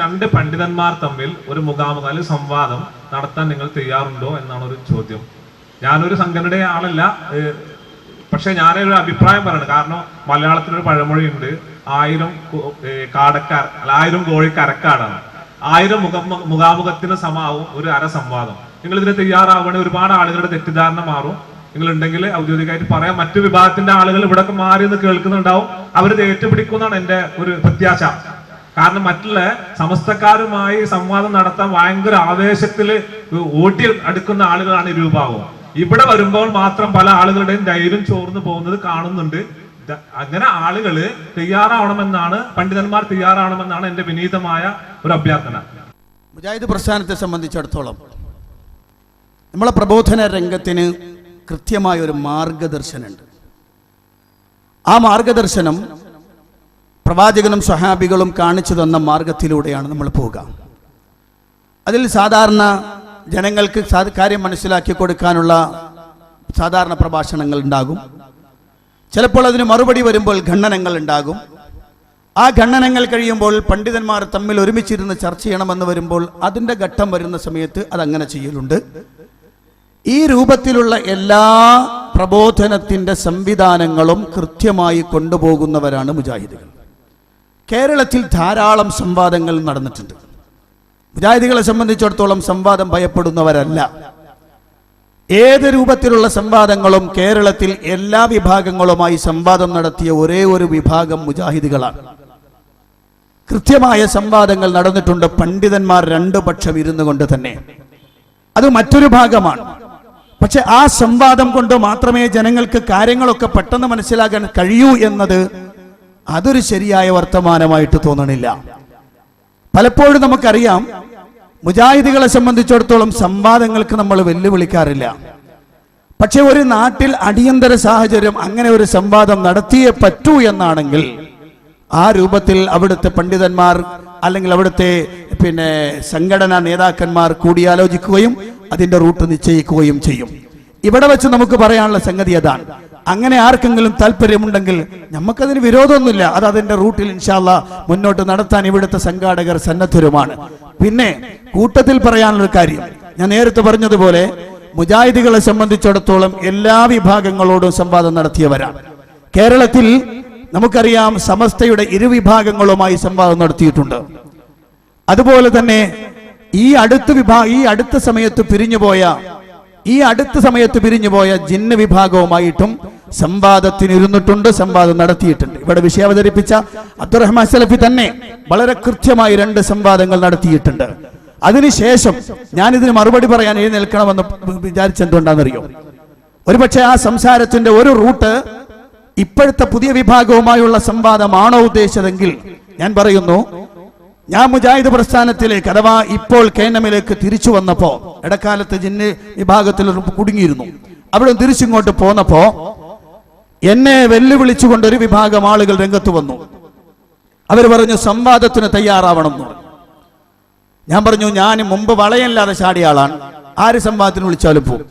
രണ്ട് പണ്ഡിതന്മാർ തമ്മിൽ ഒരു മുഖാമുഖം അല്ലെങ്കിൽ സംവാദം നടത്താൻ നിങ്ങൾ തയ്യാറുണ്ടോ എന്നാണ് ഒരു ചോദ്യം. ഞാനൊരു സംഘടനയുടെ ആളല്ല പക്ഷെ ഞാനൊരു അഭിപ്രായം പറയണം. കാരണം മലയാളത്തിലൊരു പഴമൊഴിയുണ്ട് ആയിരം കാടക്കാർ അല്ല ആയിരം കോഴിക്ക് അരക്കാടാണ് ആയിരം മുഖ മുഖാമുഖത്തിന് സമാവും ഒരു അര സംവാദം. നിങ്ങൾ ഇതിന് തയ്യാറാവുകയാണെങ്കിൽ ഒരുപാട് ആളുകളുടെ തെറ്റിദ്ധാരണ മാറും. നിങ്ങൾ ഉണ്ടെങ്കിൽ ഔദ്യോഗികമായിട്ട് പറയാം. മറ്റു വിഭാഗത്തിന്റെ ആളുകൾ ഇവിടെ മാറി എന്ന് കേൾക്കുന്നുണ്ടാവും. അവരത് ഏറ്റുപിടിക്കുമെന്നാണ് എന്റെ ഒരു പ്രത്യാശ. കാരണം മറ്റുള്ള സമസ്തക്കാരുമായി സംവാദം നടത്താൻ ഭയങ്കര ആവേശത്തിൽ ഓട്ടി അടുക്കുന്ന ആളുകളാണ് രൂപാവും ഇവിടെ വരുമ്പോൾ മാത്രം പല ആളുകളുടെയും ധൈര്യം ചോർന്നു പോകുന്നത് കാണുന്നുണ്ട്. അങ്ങനെ ആളുകൾ തയ്യാറാവണമെന്നാണ് പണ്ഡിതന്മാർ തയ്യാറാവണമെന്നാണ് എന്റെ വിനീതമായ ഒരു അഭ്യർത്ഥന. മുജാഹിദ് പ്രസ്ഥാനത്തെ സംബന്ധിച്ചിടത്തോളം നമ്മളെ പ്രബോധന രംഗത്തിന് കൃത്യമായ ഒരു മാർഗദർശനമുണ്ട്. ആ മാർഗദർശനം പ്രവാചകനും സ്വഹാബികളും കാണിച്ചു തന്ന മാർഗത്തിലൂടെയാണ് നമ്മൾ പോവുക. അതിൽ സാധാരണ ജനങ്ങൾക്ക് കാര്യം മനസ്സിലാക്കി കൊടുക്കാനുള്ള സാധാരണ പ്രഭാഷണങ്ങൾ ഉണ്ടാകും. ചിലപ്പോൾ അതിന് മറുപടി വരുമ്പോൾ ഖണ്ഡനങ്ങൾ ഉണ്ടാകും. ആ ഖണ്ഡനങ്ങൾ കഴിയുമ്പോൾ പണ്ഡിതന്മാർ തമ്മിൽ ഒരുമിച്ചിരുന്ന് ചർച്ച ചെയ്യണമെന്ന് വരുമ്പോൾ അതിന്റെ ഘട്ടം വരുന്ന സമയത്ത് അതങ്ങനെ ചെയ്യലുണ്ട്. ഈ രൂപത്തിലുള്ള എല്ലാ പ്രബോധനത്തിന്റെ സംവിധാനങ്ങളും കൃത്യമായി കൊണ്ടുപോകുന്നവരാണ് മുജാഹിദുകൾ. കേരളത്തിൽ ധാരാളം സംവാദങ്ങൾ നടന്നിട്ടുണ്ട്. മുജാഹിദികളെ സംബന്ധിച്ചിടത്തോളം സംവാദം ഭയപ്പെടുന്നവരല്ല. ഏത് രൂപത്തിലുള്ള സംവാദങ്ങളും കേരളത്തിൽ എല്ലാ വിഭാഗങ്ങളുമായി സംവാദം നടത്തിയ ഒരേ ഒരു വിഭാഗം മുജാഹിദികളാണ്. കൃത്യമായ സംവാദങ്ങൾ നടന്നിട്ടുണ്ട് പണ്ഡിതന്മാർ രണ്ടു പക്ഷം ഇരുന്നു കൊണ്ട് തന്നെ. അത് മറ്റൊരു ഭാഗമാണ്. പക്ഷെ ആ സംവാദം കൊണ്ട് മാത്രമേ ജനങ്ങൾക്ക് കാര്യങ്ങളൊക്കെ പെട്ടെന്ന് മനസ്സിലാക്കാൻ കഴിയൂ എന്നത് അതൊരു ശരിയായ വർത്തമാനമായിട്ട് തോന്നണില്ല. പലപ്പോഴും നമുക്കറിയാം മുജാഹിദികളെ സംബന്ധിച്ചിടത്തോളം സംവാദങ്ങൾക്ക് നമ്മൾ വെല്ലുവിളിക്കാറില്ല. പക്ഷെ ഒരു നാട്ടിൽ അടിയന്തര സാഹചര്യം അങ്ങനെ ഒരു സംവാദം നടത്തിയേ പറ്റൂ എന്നാണെങ്കിൽ ആ രൂപത്തിൽ അവിടുത്തെ പണ്ഡിതന്മാർ അല്ലെങ്കിൽ അവിടുത്തെ പിന്നെ സംഘടനാ നേതാക്കന്മാർ കൂടിയാലോചിക്കുകയും അതിന്റെ റൂട്ട് നിശ്ചയിക്കുകയും ചെയ്യും. ഇവിടെ വെച്ച് നമുക്ക് പറയാനുള്ള സംഗതി അതാണ്. അങ്ങനെ ആർക്കെങ്കിലും താല്പര്യമുണ്ടെങ്കിൽ നമുക്കതിന് വിരോധമൊന്നുമില്ല. അത് അതിന്റെ റൂട്ടിൽ ഇൻഷാല്ല മുന്നോട്ട് നടത്താൻ ഇവിടുത്തെ സംഘാടകർ സന്നദ്ധരുമാണ്. പിന്നെ കൂട്ടത്തിൽ പറയാനുള്ള കാര്യം. ഞാൻ നേരത്തെ പറഞ്ഞതുപോലെ മുജാഹിദികളെ സംബന്ധിച്ചിടത്തോളം എല്ലാ വിഭാഗങ്ങളോടും സംവാദം നടത്തിയവരാണ്. കേരളത്തിൽ നമുക്കറിയാം സമസ്തയുടെ ഇരുവിഭാഗങ്ങളുമായി സംവാദം നടത്തിയിട്ടുണ്ട്. അതുപോലെ തന്നെ ഈ അടുത്ത വിഭാഗ ഈ അടുത്ത സമയത്ത് പിരിഞ്ഞുപോയ ഈ അടുത്ത സമയത്ത് പിരിഞ്ഞുപോയ ജിന്ന വിഭാഗവുമായിട്ടും സംവാദത്തിന് ഇരുന്നിട്ടുണ്ട് സംവാദം നടത്തിയിട്ടുണ്ട്. ഇവിടെ വിഷയം അവതരിപ്പിച്ച അബ്ദുറഹ്മാൻ സലഫി തന്നെ വളരെ കൃത്യമായി രണ്ട് സംവാദങ്ങൾ നടത്തിയിട്ടുണ്ട്. അതിനുശേഷം ഞാൻ ഇതിന് മറുപടി പറയാൻ എഴുന്നേൽക്കണമെന്ന് വിചാരിച്ചെന്തുകൊണ്ടാണെന്നറിയോ ഒരുപക്ഷെ ആ സംസാരത്തിന്റെ ഒരു റൂട്ട് ഇപ്പോഴത്തെ പുതിയ വിഭാഗവുമായുള്ള സംവാദമാണോ ഉദ്ദേശിച്ചതെങ്കിൽ ഞാൻ പറയുന്നു ഞാൻ മുജാഹിദ് പ്രസ്ഥാനത്തിലേക്ക് അഥവാ ഇപ്പോൾ കേനമിലേക്ക് തിരിച്ചു വന്നപ്പോ ഇടക്കാലത്ത് ജിന്ന് വിഭാഗത്തിൽ കുടുങ്ങിയിരുന്നു. അവിടെ തിരിച്ചിങ്ങോട്ട് പോന്നപ്പോ എന്നെ വെല്ലുവിളിച്ചുകൊണ്ട് ഒരു വിഭാഗം ആളുകൾ രംഗത്ത് വന്നു. അവർ പറഞ്ഞു സംവാദത്തിന് തയ്യാറാവണം എന്ന് ഞാൻ പറഞ്ഞു ഞാൻ മുമ്പ് വളയല്ലാതെ ചാടിയ ആളാണ്. ആര് സംവാദത്തിന് വിളിച്ചാലും പോകും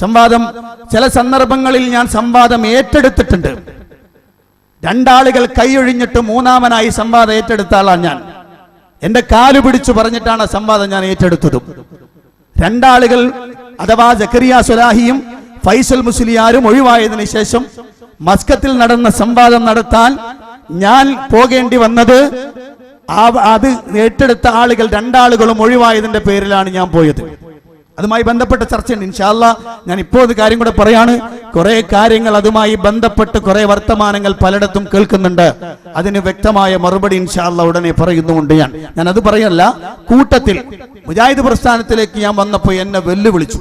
സംവാദം ചില സന്ദർഭങ്ങളിൽ ഞാൻ സംവാദം ഏറ്റെടുത്തിട്ടുണ്ട്. രണ്ടാളുകൾ കൈയൊഴിഞ്ഞിട്ട് മൂന്നാമനായി സംവാദം ഏറ്റെടുത്ത ആളാണ് ഞാൻ. എന്റെ കാലു പിടിച്ചു പറഞ്ഞിട്ടാണ് സംവാദം ഞാൻ ഏറ്റെടുത്തതും. രണ്ടാളുകൾ അഥവാ ജക്കരിയ സുലാഹിയും ഫൈസൽ മുസ്ലിയാരും ഒഴിവായതിനു ശേഷം മസ്കത്തിൽ നടന്ന സംവാദം നടത്താൻ ഞാൻ പോകേണ്ടി വന്നത് ആ- അത് ഏറ്റെടുത്ത ആളുകൾ രണ്ടാളുകളും ഒഴിവായതിന്റെ പേരിലാണ് ഞാൻ പോയത്. അതുമായി ബന്ധപ്പെട്ട ചർച്ചയുണ്ട്. ഇൻഷാല്ല ഞാൻ ഇപ്പോൾ ഒരു കാര്യം കൂടെ പറയാണ്. കുറെ കാര്യങ്ങൾ അതുമായി ബന്ധപ്പെട്ട് കുറെ വർത്തമാനങ്ങൾ പലയിടത്തും കേൾക്കുന്നുണ്ട്. അതിന് വ്യക്തമായ മറുപടി ഇൻഷാല്ല ഉടനെ പറയുന്നുമുണ്ട് ഞാൻ. ഞാൻ അത് പറയല്ല കൂട്ടത്തിൽ മുജാഹിദ് പ്രസ്ഥാനത്തിലേക്ക് ഞാൻ വന്നപ്പോൾ എന്നെ വെല്ലുവിളിച്ചു.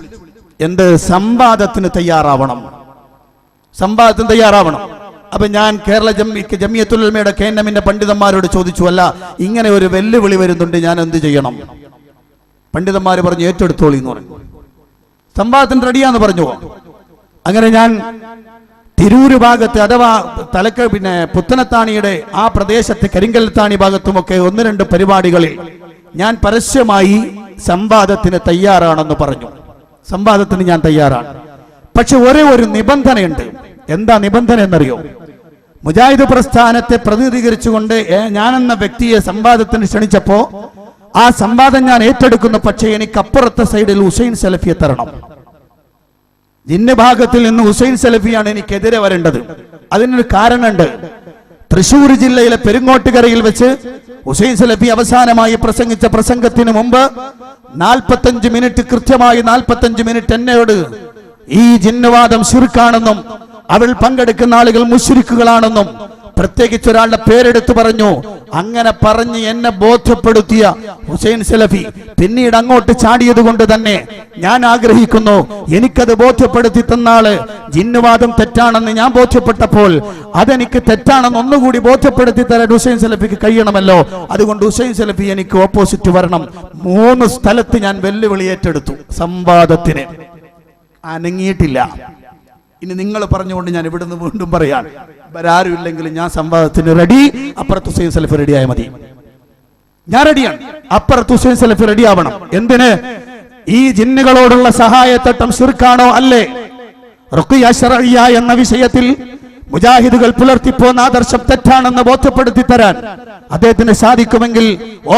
എന്ത്? സംവാദത്തിന് തയ്യാറാവണം. സംവാദത്തിന് തയ്യാറാവണം. അപ്പൊ ഞാൻ കേരള ജമ്മി എൻ എമ്മിന്റെ പണ്ഡിതന്മാരോട് ചോദിച്ചു അല്ല ഇങ്ങനെ ഒരു വെല്ലുവിളി വരുന്നുണ്ട് ഞാൻ എന്ത് ചെയ്യണം? പണ്ഡിതന്മാർ പറഞ്ഞു ഏറ്റെടുത്തോളി എന്ന് പറഞ്ഞു. സംവാദത്തിന് റെഡിയാന്ന് പറഞ്ഞു. അങ്ങനെ ഞാൻ തിരൂര് ഭാഗത്ത് അഥവാ തലക്ക് പിന്നെ പുത്തനത്താണിയുടെ ആ പ്രദേശത്ത് കരിങ്കൽത്താണി ഭാഗത്തുമൊക്കെ ഒന്ന് രണ്ട് പരിപാടികളിൽ ഞാൻ പരസ്യമായി സംവാദത്തിന് തയ്യാറാണെന്ന് പറഞ്ഞു. സംവാദത്തിന് ഞാൻ തയ്യാറാണ്. പക്ഷെ ഒരേ ഒരു നിബന്ധനയുണ്ട്. എന്താ നിബന്ധന എന്നറിയോ? മുജാഹിദ് പ്രസ്ഥാനത്തെ പ്രതിനിധീകരിച്ചുകൊണ്ട് ഞാനെന്ന വ്യക്തിയെ സംവാദത്തിന് ക്ഷണിച്ചപ്പോ ആ സംവാദം ഞാൻ ഏറ്റെടുക്കുന്നു. പക്ഷേ എനിക്ക് അപ്പുറത്തെ സൈഡിൽ ഹുസൈൻ സലഫിയെ തരണം. ജിന്ന ഭാഗത്തിൽ നിന്ന് ഹുസൈൻ സലഫിയാണ് എനിക്കെതിരെ വരേണ്ടത്. അതിനൊരു കാരണമുണ്ട്. തൃശൂർ ജില്ലയിലെ പെരുങ്ങോട്ടുകരയിൽ വെച്ച് ഹുസൈൻ സലഫി അവസാനമായി പ്രസംഗിച്ച പ്രസംഗത്തിന് മുമ്പ് നാൽപ്പത്തഞ്ച് മിനിറ്റ് കൃത്യമായി നാൽപ്പത്തഞ്ച് മിനിറ്റ് എന്നോട് ഈ ജിന്നവാദം ശുരുക്കാണെന്നും അവൾ പങ്കെടുക്കുന്ന ആളുകൾ മുശ്രിക്കുകളാണെന്നും പ്രത്യേകിച്ച് ഒരാളുടെ പേരെടുത്തു പറഞ്ഞു. അങ്ങനെ പറഞ്ഞ് എന്നെ ബോധ്യപ്പെടുത്തിയ ഹുസൈൻ സലഫി പിന്നീട് അങ്ങോട്ട് ചാടിയത് കൊണ്ട് തന്നെ ഞാൻ ആഗ്രഹിക്കുന്നു എനിക്കത് ബോധ്യപ്പെടുത്തി തന്നാൾ. ജിന്നുവാദം തെറ്റാണെന്ന് ഞാൻ ബോധ്യപ്പെട്ടപ്പോൾ അതെനിക്ക് തെറ്റാണെന്ന് ഒന്നുകൂടി ബോധ്യപ്പെടുത്തി തരാൻ ഹുസൈൻ സലഫിക്ക് കഴിയണമല്ലോ. അതുകൊണ്ട് ഹുസൈൻ സലഫി എനിക്ക് ഓപ്പോസിറ്റ് വരണം. മൂന്ന് സ്ഥലത്ത് ഞാൻ വെല്ലുവിളി ഏറ്റെടുത്തു. സംവാദത്തിന്. അനങ്ങിയിട്ടില്ല. ഇനി നിങ്ങൾ പറഞ്ഞുകൊണ്ട് ഞാൻ ഇവിടുന്ന് വീണ്ടും പറയാം വരാരും ഇല്ലെങ്കിലും ഞാൻ സംവാദത്തിന് റെഡി അപ്പുറത്ത് ഹുസൈൻ സലഫ് റെഡി ആയ മതി. ഞാൻ റെഡിയാണ് അപ്പുറത്ത് ഹുസൈൻ സലഫ് റെഡി ആവണം. എന്തിന്? ഈ ജിന്നുകളോടുള്ള സഹായത്തട്ടം ശുർക്കാണോ അല്ലേ? എന്ന വിഷയത്തിൽ മുജാഹിദുകൾ പുലർത്തിപ്പോന്ന ആദർശം തെറ്റാണെന്ന് ബോധ്യപ്പെടുത്തി തരാൻ അദ്ദേഹത്തിന് സാധിക്കുമെങ്കിൽ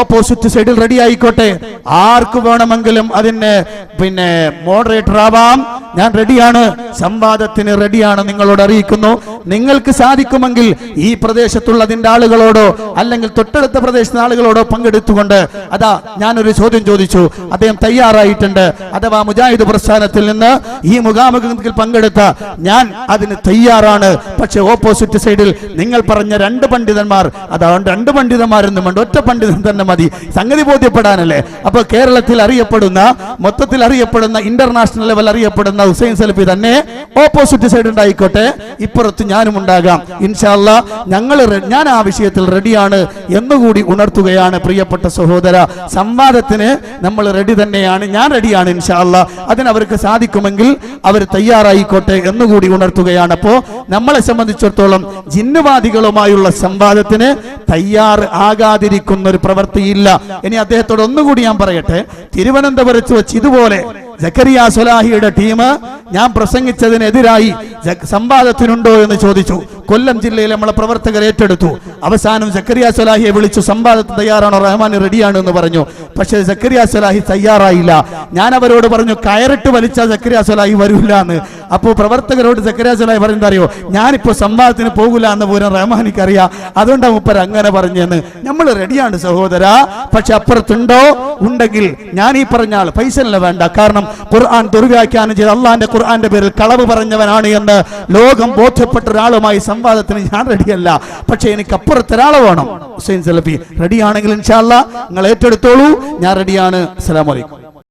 ഓപ്പോസിറ്റ് സൈഡിൽ റെഡി ആയിക്കോട്ടെ. ആർക്ക് വേണമെങ്കിലും അതിന് പിന്നെ മോഡറേറ്റർ ആവാം. ഞാൻ റെഡിയാണ് സംവാദത്തിന് റെഡിയാണ് നിങ്ങളോട് അറിയിക്കുന്നു. നിങ്ങൾക്ക് സാധിക്കുമെങ്കിൽ ഈ പ്രദേശത്തുള്ള അതിന്റെ ആളുകളോടോ അല്ലെങ്കിൽ തൊട്ടടുത്ത പ്രദേശത്തെ ആളുകളോടോ പങ്കെടുത്തുകൊണ്ട് അതാ ഞാനൊരു ചോദ്യം ചോദിച്ചു. അദ്ദേഹം തയ്യാറായിട്ടുണ്ട്. അഥവാ മുജാഹിദ് പ്രസ്ഥാനത്തിൽ നിന്ന് ഈ മുഖാമുഖത്തിൽ പങ്കെടുത്ത ഞാൻ അതിന് തയ്യാറാണ്. പക്ഷെ ഓപ്പോസിറ്റ് സൈഡിൽ നിങ്ങൾ പറഞ്ഞ രണ്ട് പണ്ഡിതന്മാർ അതാണ് രണ്ട് പണ്ഡിതന്മാരൊന്നും വേണ്ട ഒറ്റ പണ്ഡിതൻ തന്നെ മതി. സംഗതി ബോധ്യപ്പെടാനല്ലേ? അപ്പൊ കേരളത്തിൽ അറിയപ്പെടുന്ന മൊത്തത്തിൽ അറിയപ്പെടുന്ന ഇന്റർനാഷണൽ ലെവൽ അറിയപ്പെടുന്ന ഹുസൈൻ സലഫി തന്നെ ഓപ്പോസിറ്റ് സൈഡ് ഉണ്ടായിക്കോട്ടെ. ഇപ്പുറത്ത് ഞാനും ഉണ്ടാകാം. ഇൻഷാല്ല ഞങ്ങൾ ഞാൻ ആ വിഷയത്തിൽ റെഡിയാണ് എന്നുകൂടി ഉണർത്തുകയാണ് പ്രിയപ്പെട്ട സഹോദര. സംവാദത്തിന് നമ്മൾ റെഡി തന്നെയാണ് ഞാൻ റെഡിയാണ് ഇൻഷാല്ല അതിനവർക്ക് സാധിക്കുമെങ്കിൽ അവർ തയ്യാറായിക്കോട്ടെ എന്നുകൂടി ഉണർത്തുകയാണ്. അപ്പോൾ നമ്മളെ സംബന്ധിച്ചിടത്തോളം ജിന്നുവാദികളുമായുള്ള സംവാദത്തിന് തയ്യാർ ആകാതിരിക്കുന്ന ഒരു പ്രവൃത്തിയില്ല. ഇനി അദ്ദേഹത്തോട് ഒന്നുകൂടി ഞാൻ പറയട്ടെ. തിരുവനന്തപുരത്ത് വെച്ച് ഇതുപോലെ ജക്കരിയ സൊലാഹിയുടെ ടീം ഞാൻ പ്രസംഗിച്ചതിനെതിരായി സംവാദത്തിനുണ്ടോ എന്ന് ചോദിച്ചു. കൊല്ലം ജില്ലയിൽ നമ്മളെ പ്രവർത്തകർ ഏറ്റെടുത്തു. അവസാനം സക്കറിയ സലാഹിയെ വിളിച്ചു സംവാദത്തിന് തയ്യാറാണോ? റഹ്മാൻ റെഡിയാണ് എന്ന് പറഞ്ഞു. പക്ഷേ സക്കറിയ സലാഹി തയ്യാറായില്ല. ഞാൻ അവരോട് പറഞ്ഞു കയറിട്ട് വലിച്ച സക്കറിയ സലാഹി വരൂല എന്ന് അപ്പോൾ പ്രവർത്തകരോട് സക്കറിയ സലാഹി പറയുന്നത് അറിയോ ഞാനിപ്പോ സംവാദത്തിന് പോകില്ല എന്ന് പോലും റഹ്മാനിക്ക് അറിയാം അതുകൊണ്ടാണ് മുപ്പർ അങ്ങനെ പറഞ്ഞെന്ന്. നമ്മൾ റെഡിയാണ് സഹോദര. പക്ഷെ അപ്പുറത്തുണ്ടോ? ഉണ്ടെങ്കിൽ ഞാൻ ഈ പറഞ്ഞ ആൾ പൈസ വേണ്ട. കാരണം ഖുർആൻ ദുർവ്യാഖ്യാനം ചെയ്ത് അള്ളാന്റെ ഖുർആന്റെ പേരിൽ കളവ് പറഞ്ഞവനാണ് എന്ന് ലോകം ബോധ്യപ്പെട്ട ഒരാളുമായി സംവാദത്തിന് ഞാൻ റെഡിയല്ല പക്ഷെ എനിക്ക് അപ്പുറത്ത് ഒരാളെ വേണം. ഹുസൈൻ സലഫി റെഡിയാണെങ്കിൽ ഇൻഷാല്ല നിങ്ങൾ ഏറ്റെടുത്തോളൂ. ഞാൻ റെഡിയാണ് അസ്സലാമു അലൈക്കും.